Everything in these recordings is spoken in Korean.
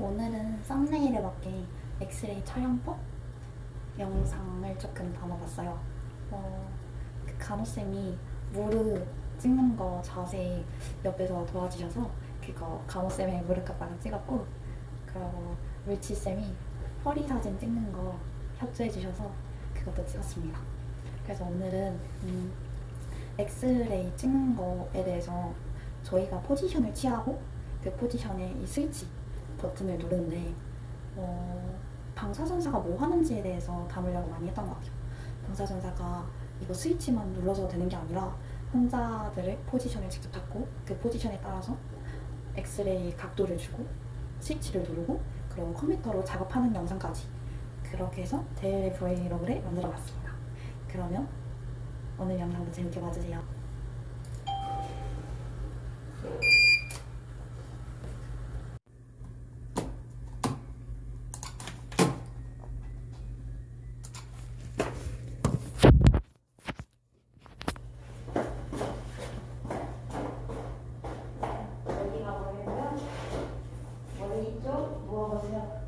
오늘은 썸네일에 맞게 엑스레이 촬영법 영상을 조금 담아봤어요. 어, 그 간호쌤이 무릎 찍는 거 자세 옆에서 도와주셔서 그거 간호쌤의 무릎 깎아서 찍었고 그리고 물치쌤이 허리 사진 찍는 거 협조해주셔서 그것도 찍었습니다. 그래서 오늘은 음, 엑스레이 찍는 거에 대해서 저희가 포지션을 취하고 그 포지션에 이 스위치 버튼을 누르는데 어, 방사선사가 뭐 하는지에 대해서 담으려고 많이 했던 것 같아요. 방사선사가 이거 스위치만 눌러서 되는 게 아니라 환자들의 포지션을 직접 잡고 그 포지션에 따라서 엑스레이 각도를 주고 스위치를 누르고 그리고 컴퓨터로 작업하는 영상까지 그렇게 해서 데일리 브이로그를 만들어 봤습니다. 그러면 오늘 영상도 재밌게 봐주세요. 여기가 뭐냐면 머리 쪽 누워보세요.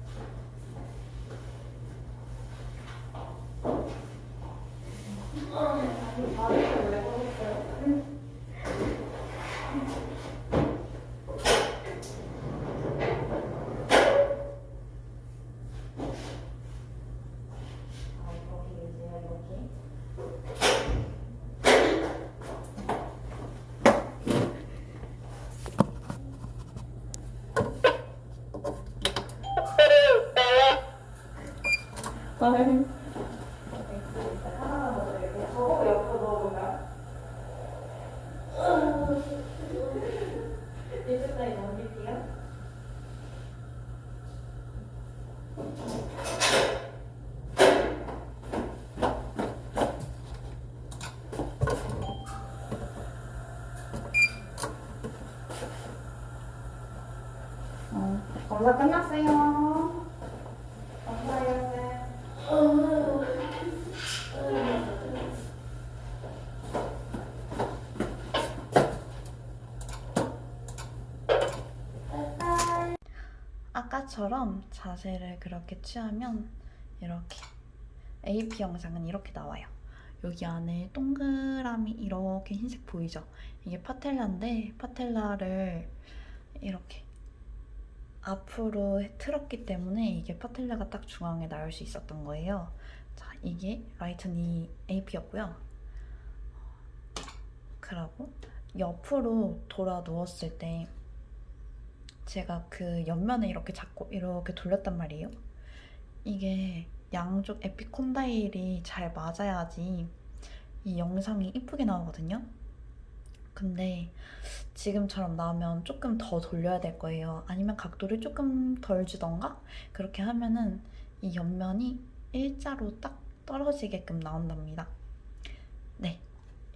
아, 이렇게 계세요, 이렇게. 네. 저거 옆으로 넣어볼까요? 이제까지 넘길게요. 어, 검사 끝났어요. 감사해요. 아까처럼 자세를 그렇게 취하면 이렇게 AP 영상은 이렇게 나와요. 여기 안에 동그라미 이렇게 흰색 보이죠? 이게 파텔라인데 파텔라를 이렇게 앞으로 틀었기 때문에 이게 파텔라가 딱 중앙에 나올 수 있었던 거예요. 자, 이게 라이트 니 AP였고요. 그리고 옆으로 돌아 누웠을 때 제가 그 옆면에 이렇게 잡고 이렇게 돌렸단 말이에요. 이게 양쪽 에피콘다일이 잘 맞아야지 이 영상이 이쁘게 나오거든요. 근데 지금처럼 나오면 조금 더 돌려야 될 거예요. 아니면 각도를 조금 덜 주던가 그렇게 하면은 이 옆면이 일자로 딱 떨어지게끔 나온답니다. 네,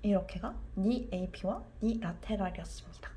이렇게가 니 AP와 니 라테랄이었습니다.